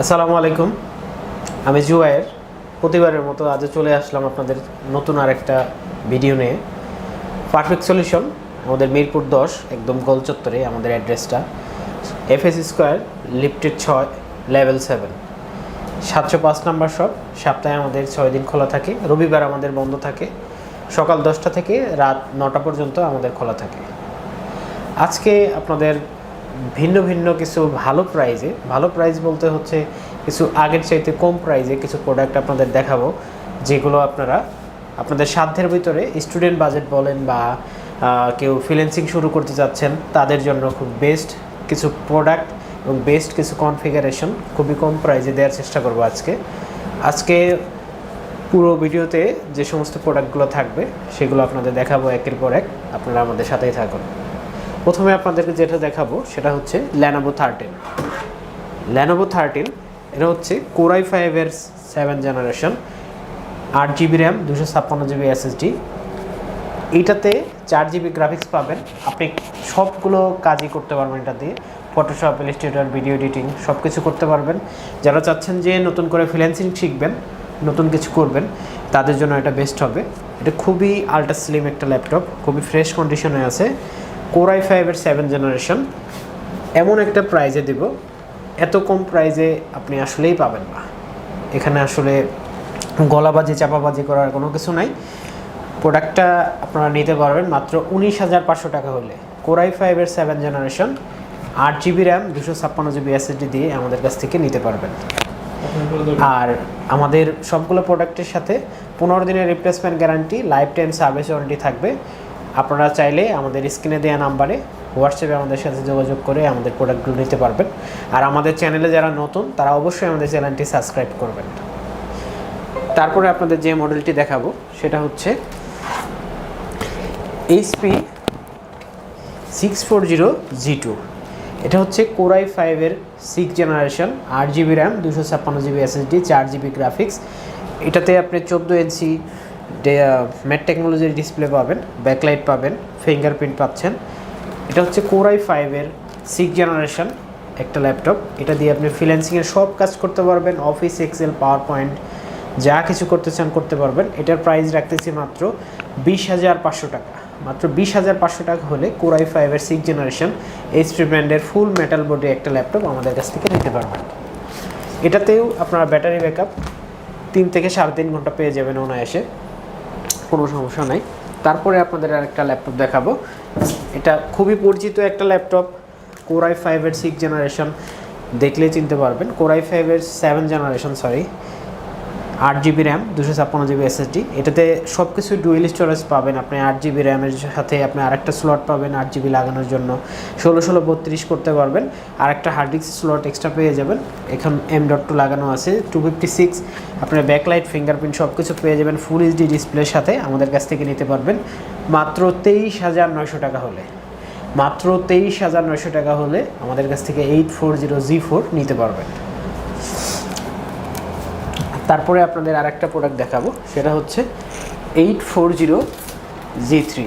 আসসালামু আলাইকুম। আমি জুয়ায়ের। প্রতিবারের মতো আজও চলে আসলাম আপনাদের নতুন আরেকটা ভিডিও নিয়ে। পারফেক্ট সলিউশন আমাদের মিরপুর দশ, একদম গোল চত্বরে আমাদের অ্যাড্রেসটা এফএস স্কোয়ার লিফটেড ছয় লেভেল সেভেন সাতশো পাঁচ নাম্বার শপ সপ্তাহে আমাদের ছয় দিন খোলা থাকে। রবিবার আমাদের বন্ধ থাকে। সকাল দশটা থেকে রাত নটা পর্যন্ত আমাদের খোলা থাকে। আজকে আপনাদের ভিন্ন ভিন্ন কিছু ভালো প্রাইজে ভালো প্রাইস বলতে হচ্ছে কিছু আগের চাইতে কম প্রাইজে কিছু প্রোডাক্ট আপনাদের দেখাবো, যেগুলো আপনারা আপনাদের সাধ্যের ভিতরে স্টুডেন্ট বাজেট বলেন বা কেউ ফ্রিল্যান্সিং শুরু করতে যাচ্ছেন তাদের জন্য খুব বেস্ট কিছু প্রোডাক্ট এবং বেস্ট কিছু কনফিগারেশন খুবই কম প্রাইজে দেওয়ার চেষ্টা করব আজকে। আজকে পুরো ভিডিওতে যে সমস্ত প্রোডাক্টগুলো থাকবে, সেগুলো আপনাদের দেখাবো একের পর এক, আপনারা আমাদের সাথেই থাকুন। প্রথমে আপনাদেরকে যেটা দেখাবো, সেটা হচ্ছে ল্যানোভো থার্টিন ল্যানোভো থার্টিন এটা হচ্ছে কোরাই ফাইভের সেভেন জেনারেশন আট জিবি র্যাম দুশো ছাপ্পান্ন জিবি এসএসডি এইটাতে চার জিবি গ্রাফিক্স পাবেন। আপনি সবগুলো কাজই করতে পারবেন এটা দিয়ে। ফটোশপ ইলিস্ট্রেটর ভিডিও এডিটিং সব কিছু করতে পারবেন। যারা চাচ্ছেন যে নতুন করে ফ্রিল্যান্সিং শিখবেন, নতুন কিছু করবেন, তাদের জন্য এটা বেস্ট হবে। এটা খুবই আল্ট্রা স্লিম একটা ল্যাপটপ খুবই ফ্রেশ কন্ডিশনে আছে। কোরাই ফাইভের সেভেন জেনারেশন এমন একটা প্রাইজে দেব, এত কম প্রাইজে আপনি আসলেই পাবেন না। এখানে আসলে গলাবাজি, চাপাবাজি করার কোনো কিছু নাই। প্রোডাক্টটা আপনারা নিতে পারবেন মাত্র উনিশ হাজার পাঁচশো টাকা হলে। কোরাই ফাইভের সেভেন জেনারেশন আট জিবি র্যাম দুশো ছাপ্পান্ন জিবি এসএসডি দিয়ে আমাদের কাছ থেকে নিতে পারবেন। আর আমাদের সবগুলো প্রোডাক্টের সাথে পনেরো দিনের replacement guarantee life time service warranty থাকবে। আপনারা চাইলে আমাদের স্ক্রিনে দেওয়া নাম্বারে হোয়াটসঅ্যাপে আমাদের সাথে যোগাযোগ করে আমাদের প্রোডাক্টগুলো নিতে পারবেন। আর আমাদের চ্যানেলে যারা নতুন, তারা অবশ্যই আমাদের চ্যানেলটি সাবস্ক্রাইব করবেন। তারপরে আপনাদের যে মডেলটি দেখাবো, সেটা হচ্ছে HP six four zero G two এটা হচ্ছে কোরাই ফাইভের সিক্স জেনারেশন আট জিবি র্যাম, দুশো ছাপ্পান্ন জিবি এসএসডি চার জিবি গ্রাফিক্স এটাতে আপনি চোদ্দ ইঞ্চি ম্যাট টেকনোলজির ডিসপ্লে পাবেন ব্যাকলাইট পাবেন ফিঙ্গারপ্রিন্ট পাচ্ছেন। এটা হচ্ছে কোরাই ফাইভের সিক্স জেনারেশন একটা ল্যাপটপ এটা দিয়ে আপনি ফ্রিল্যান্সিংয়ের সব কাজ করতে পারবেন অফিস এক্সেল পাওয়ার পয়েন্ট যা কিছু করতে চান করতে পারবেন। এটার প্রাইস রাখতেছি মাত্র বিশ হাজার পাঁচশো টাকা। মাত্র বিশ হাজার পাঁচশো টাকা হলে কোরাই ফাইভের সিক্স জেনারেশন এইচপি ব্র্যান্ডের ফুল মেটাল বডি একটা ল্যাপটপ আমাদের কাছ থেকে নিতে পারবেন। এটাতেও আপনারা ব্যাটারি ব্যাকআপ তিন থেকে সাড়ে তিন ঘণ্টা পেয়ে যাবেন অনায়াসে। কোনো সমস্যা নাই। তারপরে আপনাদের আরেকটা ল্যাপটপ দেখাবো। এটা খুবই পরিচিত একটা ল্যাপটপ কোরাই ফাইভের সিক্স জেনারেশন দেখলেই চিনতে পারবেন। কোরাই ফাইভের সেভেন জেনারেশন সরি আট জিবি র্যাম, দুশো ছাপ্পান্ন জিবি এসএসডি এটাতে সব কিছু ডুয়েল স্টোরেজ পাবেন আপনি, আট জিবি র্যামের সাথে আপনি আরেকটা স্লট পাবেন আট জিবি লাগানোর জন্য। ষোলো ষোলো বত্রিশ করতে পারবেন। আর একটা হার্ড ডিস্ক স্লট এক্সট্রা পেয়ে যাবেন। এখন এম ডট টু লাগানো আছে টু ফিফটি সিক্স আপনার ব্যাকলাইট ফিঙ্গারপ্রিন্ট সব কিছু পেয়ে যাবেন ফুল এইচডি ডিসপ্লের সাথে আমাদের কাছ থেকে নিতে পারবেন। মাত্র তেইশ হাজার নয়শো টাকা হলে, মাত্র তেইশ হাজার নয়শো টাকা হলে আমাদের কাছ থেকে eight four zero G four নিতে পারবেন। তারপরে আপনাদের আর একটা প্রোডাক্ট দেখাবো, সেটা হচ্ছে eight four zero G three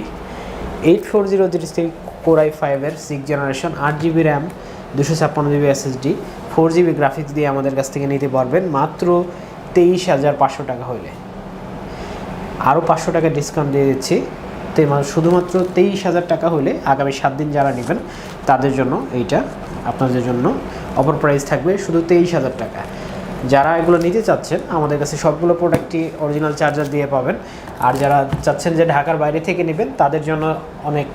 eight four zero G three core i ফাইভের সিক্স জেনারেশন আট জিবি র্যাম দুশো ছাপ্পান্ন GB SSD four GB graphics দিয়ে আমাদের কাছ থেকে নিতে পারবেন মাত্র তেইশ হাজার পাঁচশো টাকা হলে আরও পাঁচশো টাকা ডিসকাউন্ট দিয়ে দিচ্ছি। তো শুধুমাত্র তেইশ হাজার টাকা হলে আগামী সাত দিন যারা নেবেন, তাদের জন্য এইটা আপনাদের জন্য অপর প্রাইস থাকবে শুধু তেইশ হাজার টাকা। যারা এগুলো নিতে চাচ্ছেন, আমাদের কাছে সবগুলো প্রোডাক্টই অরিজিনাল চার্জার দিয়ে পাবেন। আর যারা চাচ্ছেন যে ঢাকার বাইরে থেকে নেবেন, তাদের জন্য অনেক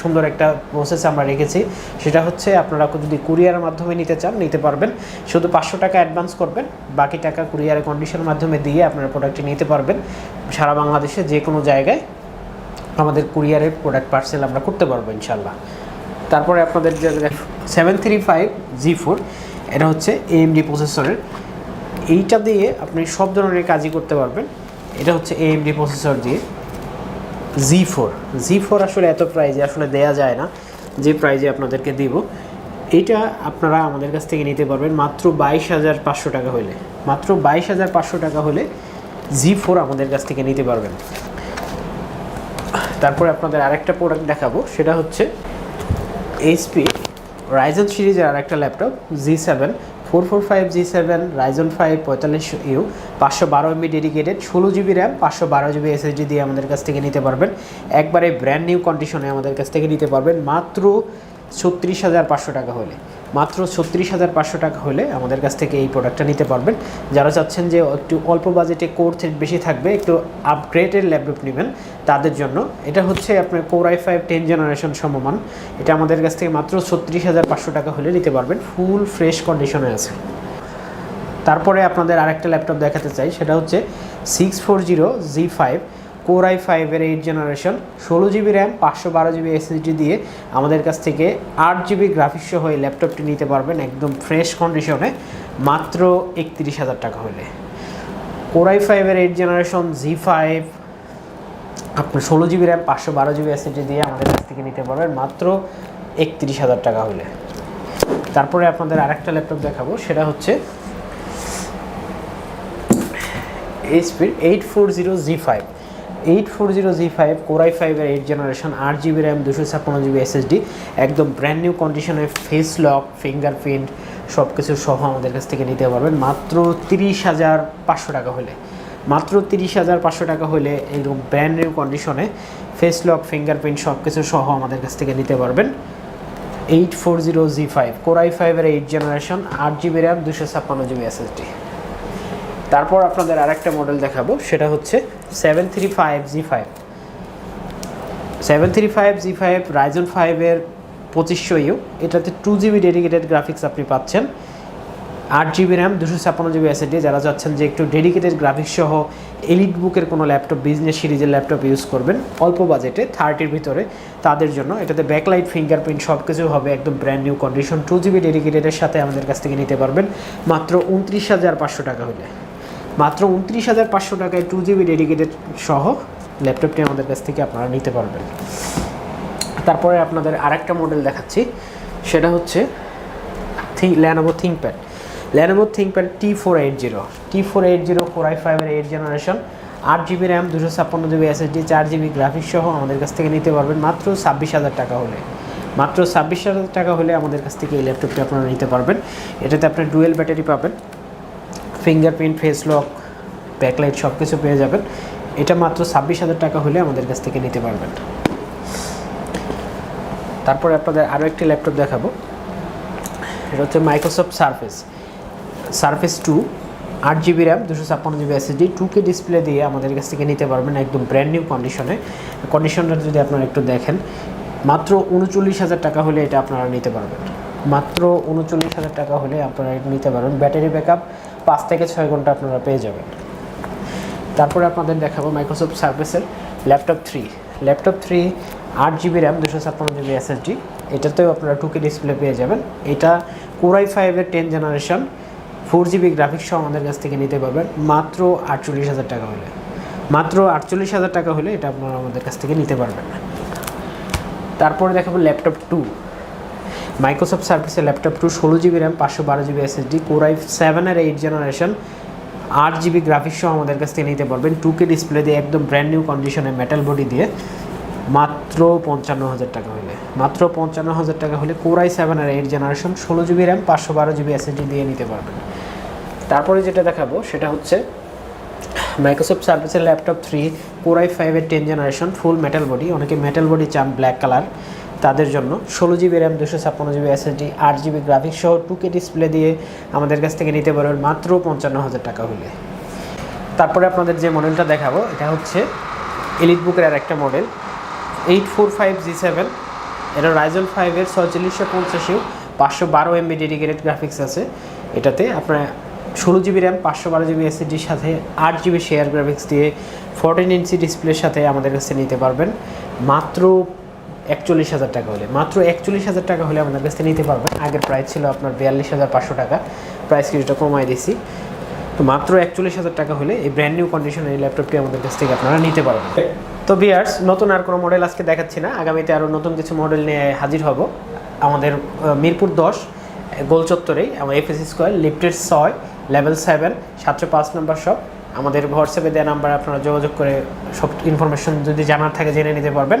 সুন্দর একটা প্রসেস আমরা রেখেছি। সেটা হচ্ছে আপনারা যদি কুরিয়ারের মাধ্যমে নিতে চান, নিতে পারবেন। শুধু পাঁচশো টাকা অ্যাডভান্স করবেন, বাকি টাকা কুরিয়ারের কন্ডিশনের মাধ্যমে দিয়ে আপনারা প্রোডাক্টটি নিতে পারবেন। সারা বাংলাদেশে যে কোনো জায়গায় আমাদের কুরিয়ারের প্রোডাক্ট পার্সেল আমরা করতে পারব ইনশাল্লাহ তারপরে আপনাদের যে seven three five G four এটা হচ্ছে এএমডি প্রসেসরের এইটা দিয়ে আপনি সব ধরনের কাজই করতে পারবেন। এটা হচ্ছে এএমডি প্রসেসর দিয়ে। জি ফোর জি ফোর আসলে এত প্রাইজে আসলে দেয়া যায় না, যে প্রাইজে আপনাদেরকে দিব। এইটা আপনারা আমাদের কাছ থেকে নিতে পারবেন মাত্র বাইশ হাজার পাঁচশো টাকা হলে মাত্র বাইশ হাজার পাঁচশো টাকা হলে জি ফোর আমাদের কাছ থেকে নিতে পারবেন। তারপরে আপনাদের আরেকটা প্রোডাক্ট দেখাবো, সেটা হচ্ছে এইচপি রাইজেন সিরিজের আর একটা laptop G seven four four five G seven Ryzen five পঁয়তাল্লিশ ইউ পাঁচশো বারো এমবি ডেডিকেটেড ষোলো জিবি র্যাম পাঁচশো বারো জিবি এসএসডি দিয়ে আমাদের কাছ থেকে নিতে পারবেন। একবারে ব্র্যান্ড নিউ কন্ডিশনে আমাদের কাছ থেকে নিতে পারবেন, মাত্র ছত্রিশ হাজার পাঁচশো টাকা হলে। মাত্র ছত্রিশ হাজার পাঁচশো টাকা হলে আমাদের কাছ থেকে এই প্রোডাক্টটা নিতে পারবেন। যারা চাচ্ছেন যে একটু অল্প বাজেটে কোর থ্রেড বেশি থাকবে, একটু আপগ্রেডের ল্যাপটপ নেবেন, তাদের জন্য এটা হচ্ছে আপনার core I five ten generation সমমান। এটা আমাদের কাছ থেকে মাত্র ছত্রিশ হাজার পাঁচশো টাকা হলে নিতে পারবেন ফুল ফ্রেশ কন্ডিশনে আছে। তারপরে আপনাদের আরেকটা ল্যাপটপ দেখাতে চাই, সেটা হচ্ছে six four zero G five core I ফাইভের এইট জেনারেশন ষোলো জিবি র্যাম পাঁচশো বারো জিবি এসএসডি দিয়ে আমাদের কাছ থেকে আট জিবি গ্রাফিক্স সহ এই ল্যাপটপটি নিতে পারবেন একদম ফ্রেশ কন্ডিশনে মাত্র একত্রিশ হাজার টাকা হলে। কোর আই ফাইভের এইট জেনারেশন জি ফাইভ আপনার ষোলো জিবি র্যাম পাঁচশো বারো জিবি এসএসডি দিয়ে আমাদের কাছ থেকে নিতে পারবেন মাত্র একত্রিশ হাজার টাকা হলে। তারপরে আপনাদের আরেকটা ল্যাপটপ দেখাবো, সেটা হচ্ছে এইচপির eight four zero G five eight four zero G five core i ফাইভের এইট জেনারেশন আট জিবি র্যাম দুশো ছাপ্পান্ন জিবি এসএসডি একদম ব্র্যান্ড নিউ কন্ডিশনে ফেস লক ফিঙ্গারপ্রিন্ট সব কিছু সহ আমাদের কাছ থেকে নিতে পারবেন। মাত্র তিরিশ হাজার পাঁচশো টাকা হলে, মাত্র তিরিশ হাজার পাঁচশো টাকা হলে এরকম ব্র্যান্ড নিউ কন্ডিশনে ফেস লক ফিঙ্গারপ্রিন্ট সব কিছু সহ আমাদের কাছ থেকে নিতে পারবেন। Eight four zero G five core i ফাইভের এইট জেনারেশন আট জিবি র্যাম দুশো ছাপ্পান্ন জিবি এসএসডি তারপর আপনাদের আরেকটা মডেল দেখাবো, সেটা হচ্ছে seven three five G five seven three five G five Ryzen ফাইভের পঁচিশশো ইউ, এটাতে টু জিবি ডেডিকেটেড গ্রাফিক্স আপনি পাচ্ছেন। আট জিবি র্যাম দুশো ছাপ্পান্ন জিবি এসএসডি যারা চাচ্ছেন যে একটু ডেডিকেটেড গ্রাফিক্স সহ এলিট বুকের কোনো ল্যাপটপ বিজনেস সিরিজের ল্যাপটপ ইউজ করবেন, অল্প বাজেটে থার্টির ভিতরে, তাদের জন্য। এটাতে ব্যাকলাইট ফিঙ্গারপ্রিন্ট সব কিছু হবে, একদম brand new condition two GB ডেডিকেটেডের সাথে আমাদের কাছ থেকে নিতে পারবেন, মাত্র উনত্রিশ হাজার পাঁচশো টাকা হলে। মাত্র উনত্রিশ হাজার পাঁচশো টাকায় টু জিবি ডেডিকেটেড সহ ল্যাপটপটি আমাদের কাছ থেকে আপনারা নিতে পারবেন। তারপরে আপনাদের আরেকটা মডেল দেখাচ্ছি, সেটা হচ্ছে Lenovo ThinkPad Lenovo ThinkPad T four eight zero T four eight zero four I ফাইভের এইট জেনারেশন আট জিবি র্যাম দুশো ছাপ্পান্ন জিবি এসএসডি চার জিবি গ্রাফিক্স সহ আমাদের কাছ থেকে নিতে পারবেন মাত্র ছাব্বিশ হাজার টাকা হলে। মাত্র ছাব্বিশ হাজার টাকা হলে আমাদের কাছ থেকে এই ল্যাপটপটি আপনারা নিতে পারবেন। এটাতে আপনার ডুয়েল ব্যাটারি পাবেন। ফিঙ্গারপ্রিন্ট ফেস লক ব্যাকলাইট সব কিছু পেয়ে যাবেন। এটা মাত্র ছাব্বিশ হাজার টাকা হলে আমাদের কাছ থেকে নিতে পারবেন। তারপরে আপনাদের আরও একটি ল্যাপটপ দেখাবো। এটা হচ্ছে মাইক্রোসফট সার্ফেস সার্ফেস টু আট জিবি র্যাম দুশো ছাপ্পান্ন GB SSD two K display দিয়ে আমাদের কাছ থেকে নিতে পারবেন একদম ব্র্যান্ড নিউ কন্ডিশনে কন্ডিশনটা যদি আপনারা একটু দেখেন, মাত্র উনচল্লিশ হাজার টাকা হলে এটা আপনারা নিতে পারবেন। মাত্র উনচল্লিশ হাজার টাকা হলে আপনারা নিতে পারবেন। ব্যাটারি ব্যাকআপ পাঁচ থেকে ছয় ঘণ্টা আপনারা পেয়ে যাবেন। তারপরে আপনাদের দেখাবো মাইক্রোসফট সার্ভিসের ল্যাপটপ থ্রি ল্যাপটপ থ্রি আট জিবি র্যাম দুশো ছাপ্পান্ন জিবি এসএসডি এটাতেও আপনারা টুকে ডিসপ্লে পেয়ে যাবেন। এটা কোরাই ফাইভের ten generation four GB graphics সহ আমাদের কাছ থেকে নিতে পারবেন। মাত্র আটচল্লিশ হাজার টাকা হলে। মাত্র আটচল্লিশ হাজার টাকা হলে এটা আপনারা আমাদের কাছ থেকে নিতে পারবেন। তারপরে দেখাবো ল্যাপটপ টু মাইক্রোসফট সার্ভিসের ল্যাপটপ টু ষোলো জিবি র্যাম পাঁচশো বারো জিবি এসএসডি কোরাই সেভেনের এইট জেনারেশন আট জিবি গ্রাফিক্স সহ আমাদের কাছ থেকে নিতে পারবেন। টু কে ডিসপ্লে দিয়ে একদম ব্র্যান্ড নিউ কন্ডিশনে মেটাল বডি দিয়ে। মাত্র পঞ্চান্ন হাজার টাকা হলে। মাত্র পঞ্চান্ন হাজার টাকা হলে কোরাই সেভেন আর এইট জেনারেশন ষোলো জিবি র্যাম পাঁচশো বারো জিবি এসএসডি দিয়ে নিতে পারবেন। তারপরে যেটা দেখাবো, সেটা হচ্ছে মাইক্রোসফট সার্ভিসের ল্যাপটপ থ্রি কোরাই ফাইভের ten generation full metal body অনেকে মেটাল বডি চান ব্ল্যাক কালার তাদের জন্য। ষোলো জিবি র্যাম, দুশো ছাপ্পান্ন জিবি এসএসডি আট জিবি গ্রাফিক্স সহ টু কে ডিসপ্লে দিয়ে আমাদের কাছ থেকে নিতে পারবেন মাত্র পঞ্চান্ন হাজার টাকা হলে। তারপরে আপনাদের যে মডেলটা দেখাবো, এটা হচ্ছে এলিট বুকের আর একটা model eight four five G seven এটা রাইজল ফাইভের ছয়চল্লিশশো পঞ্চাশিও পাঁচশো বারো এমবি ডেডিকেটেড গ্রাফিক্স আছে। এটাতে আপনার ষোলো জিবি র্যাম, পাঁচশো বারো জিবি এসএসডির সাথে আট জিবি শেয়ার গ্রাফিক্স দিয়ে ফোরটিন ইঞ্চি ডিসপ্লের সাথে আমাদের কাছে নিতে পারবেন। মাত্র একচল্লিশ হাজার টাকা হলে। মাত্র একচল্লিশ হাজার টাকা হলে আমাদের কাছ থেকে নিতে পারবেন। আগের প্রাইস ছিল আপনার বিয়াল্লিশ হাজার পাঁচশো টাকা। প্রাইস কিছুটা কমাই দিয়েছি। তো মাত্র একচল্লিশ হাজার টাকা হলে এই ব্র্যান্ড নিউ কন্ডিশনের এই ল্যাপটপটি আমাদের কাছ থেকে আপনারা নিতে পারবেন। তো বিয়ার্স নতুন আর কোনো মডেল আজকে দেখাচ্ছি না। আগামীতে আরও নতুন কিছু মডেল নিয়ে হাজির হব। আমাদের মিরপুর দশ, গোল চত্বরেই, আমার এফএসি স্কোয়ার লিফটেড ছয় লেভেল সেভেন সাতশো পাঁচ নম্বর শপ আমাদের হোয়াটসঅ্যাপে দেওয়া নাম্বার আপনারা যোগাযোগ করে সব ইনফরমেশন যদি জানার থাকে জেনে নিতে পারবেন।